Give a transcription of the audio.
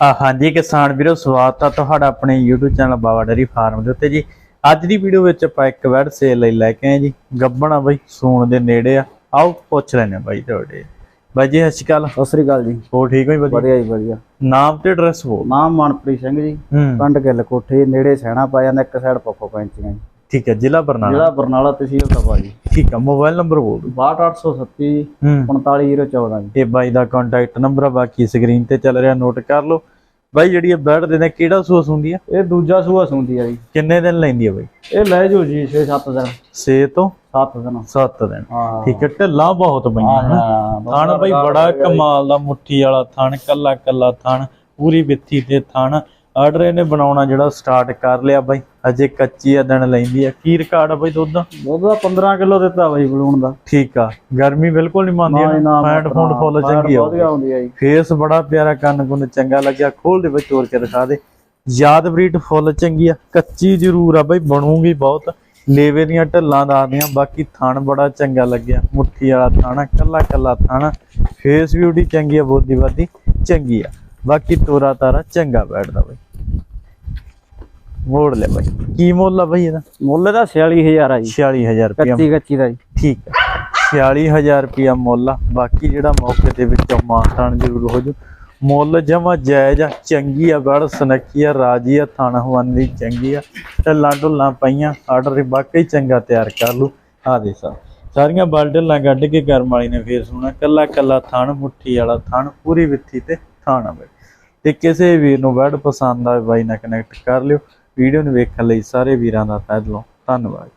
ਹਾਂਜੀ ਕਿਸਾਨ ਵੀਰੋ ਸਵਾਗਤ ਆ ਤੁਹਾਡਾ ਆਪਣੇ YouTube channel Bawa dairy farm ਦੇ ਉੱਤੇ ਜੀ। ਅੱਜ ਦੀ ਵੀਡੀਓ ਵਿੱਚ ਆਪਾਂ ਇੱਕ ਵੈਡ ਸੇਲ ਲਈ ਲੈ ਕੇ ਆਏ ਜੀ। ਗੱਬਣ ਆ ਬਾਈ ਸੂਣ ਦੇ ਨੇੜੇ ਆ। ਆਓ ਪੁੱਛ ਲੈਣੇ ਆ ਬਾਈ ਤੁਹਾਡੇ। ਬਾਈ ਜੀ ਸਤਿ ਸ਼੍ਰੀ ਅਕਾਲ। ਸਤਿ ਸ੍ਰੀ ਅਕਾਲ ਜੀ। ਹੋ ਠੀਕ ਹੋ ਜੀ ਵਧੀਆ ਜੀ ਵਧੀਆ। ਨਾਮ ਤੇ ਐਡਰੈਸ ਬੋਲ। ਨਾਮ ਮਨਪ੍ਰੀਤ ਸਿੰਘ ਜੀ। ਪਿੰਡ ਗਿੱਲ ਕੋਠੇ ਨੇੜੇ ਸੈਣਾ ਪਾ ਜਾਂਦਾ ਇੱਕ ਸਾਈਡ ਪੱਪੋ ਪੈਂਚੀਆਂ ਜੀ। ਠੀਕ ਹੈ ਜ਼ਿਲ੍ਹਾ ਬਰਨਾਲਾ। ਜ਼ਿਲ੍ਹਾ ਬਰਨਾਲਾ ਤਹਿਸੀਲ ਤਪਾ ਜੀ। ਠੀਕ ਹੈ ਮੋਬਾਈਲ ਨੰਬਰ ਬੋਲ ਦਿਓ। 62837 ਹੂੰ। 45014 ਜੀ। ਇਹ ਬਾਈ ਦਾ ਕੰਟੈਕਟ ਨੰਬਰ ਆ ਬਾਕੀ ਸਕਰੀਨ ਤੇ ਚੱਲ ਰਿਹਾ ਨੋਟ ਕਰ ਲਓ। ਬਾਈ ਜਿਹੜੀ ਇਹ ਬੈਡ ਦੇ ਨੇ ਕਿਹੜਾ ਸੂਸ ਹੁੰਦੀ ਆ? ਇਹ ਦੂਜਾ ਸੂਆ ਸੁੰਦੀ ਆ ਜੀ। ਕਿੰਨੇ ਦਿਨ ਲੈਂਦੀ ਆ ਬਾਈ? ਇਹ ਲੈ ਜਾਓ ਜੀ 6-7 ਦਿਨ। 6 ਤੋਂ 7 ਦਿਨ। 7 ਦਿਨ। ਹਾਂ। ਠੀਕ ਹੈ ਢਿੱਲਾਂ ਬਹੁਤ ਪਈਆਂ ਹਾਂ ਥਣ ਬਈ ਬੜਾ ਕਮਾਲ ਦਾ ਮੁੱਠੀ ਵਾਲਾ ਥਣ ਕੱਲਾ ਕੱਲਾ ਥਣ ਪੂਰੀ ਵਿੱਥੀ ਤੇ ਥਣ। ਆਰਡਰ ਇਹਨੇ ਬਣਾਉਣਾ ਜਿਹੜਾ ਸਟਾਰਟ ਕਰ ਲਿਆ ਬਾਈ। ਅਜੇ ਕੱਚੀ ਆ ਦਿਨ ਲੈਂਦੀ ਆ। ਕੀ ਰਿਕਾਰਡ ਆ ਬਾਈ ਦੁੱਧ? ਦਾ ਦੁੱਧ ਦਾ 15 ਕਿਲੋ ਦਿੱਤਾ ਬਾਈ ਬਲੂਣ ਦਾ। ਠੀਕ ਆ। ਗਰਮੀ ਬਿਲਕੁਲ ਨਹੀਂ ਮੰਨਦੀ ਫੈਂਟ ਫੂਡ ਫੁੱਲ ਚੰਗੀ ਆ ਵਧੀਆ ਹੁੰਦੀ ਆ ਜੀ। ਫੇਸ ਬੜਾ ਪਿਆਰਾ ਕੰਨ ਕੁੰਨ ਚੰਗਾ ਲੱਗਿਆ। ਖੋਲ ਦੇ ਵਿੱਚ ਤੋੜ ਕੇ ਦਿਖਾ ਦੇ। ਯਾਦ ਬਰੀਡ ਫੁੱਲ ਚੰਗੀ ਆ। ਕੱਚੀ ਜ਼ਰੂਰ ਆ ਬਾਈ ਬਣੂਗੀ ਬਹੁਤ। ਲੇਵੇ ਦੀਆਂ ਢੱਲਾਂ ਦੱਸਦੀਆਂ ਬਾਕੀ ਥਣ ਬੜਾ ਚੰਗਾ ਲੱਗਿਆ। ਮੁੱਠੀ ਵਾਲਾ ਥਣ ਕੱਲਾ ਕੱਲਾ ਥਣ। ਫੇਸ ਬਿਊਟੀ ਚੰਗੀ ਆ ਬੋਦੀ ਬਾਦੀ ਚੰਗੀ ਆ। ਬਾਕੀ ਤੋਰਾ ਤਾਰਾ ਚੰਗਾ ਬੈਠਦਾ ਬਾਈ। ਮੋੜ ਲੈ ਬਾਈ। ਕੀ ਮੁੱਲ ਆ ਬਾਈ ਇਹਦਾ? ਮੁੱਲ ਦਾ 46000 ਆ ਜੀ। 46000 ਰੁਪਇਆ ਕੱਚੀ ਕੱਚੀ ਦਾ ਜੀ। ਠੀਕ ਹੈ 46000 ਰੁਪਇਆ ਮੁੱਲ ਆ। ਬਾਕੀ ਜਿਹੜਾ ਮੌਕੇ ਤੇ ਵਿੱਚੋਂ ਮਾਨਤਾਨ ਜ਼ਰੂਰ ਹੋ ਜੂ ਮੁੱਲ ਜਮਾ ਜਾਇਜ਼ ਆ ਚੰਗੀ ਆ ਬੜ ਸਨੱਖੀ ਆ ਰਾਜੀ ਆ ਥਾਣਾ ਹਵਾਨੀ ਚੰਗੀ ਆ। ਢੱਲਾਂ ਢੁੱਲਾਂ ਪਈਆਂ ਆਰਡਰ ਵਾਕਈ ਚੰਗਾ ਤਿਆਰ ਕਰ ਲੂ ਆ ਦੇ ਸਾ ਸਾਰੀਆਂ ਬਲਡਲਾਂ ਕੱਢ ਕੇ ਕਰਮ ਵਾਲੀ ਨੇ ਫੇਰ ਸੁਣਾ ਕੱਲਾ ਕੱਲਾ ਥਣ ਮੁੱਠੀ ਵਾਲਾ ਥਣ ਪੂਰੀ ਵਿੱਥੀ ਤੇ ਥਾਣਾ ਬਈ। ਤੇ ਕਿਸੇ ਵੀਰ ਨੂੰ ਵਰਡ ਪਸੰਦ ਆਵੇ, ਬਾਈ ਨਾਲ ਕਨੈਕਟ ਕਰ ਲਿਓ। ਵੀਡੀਓ ਨੂੰ ਵੇਖਣ ਲਈ ਸਾਰੇ ਵੀਰਾਂ ਦਾ ਤਹਿ ਦਿਲੋਂ ਧੰਨਵਾਦ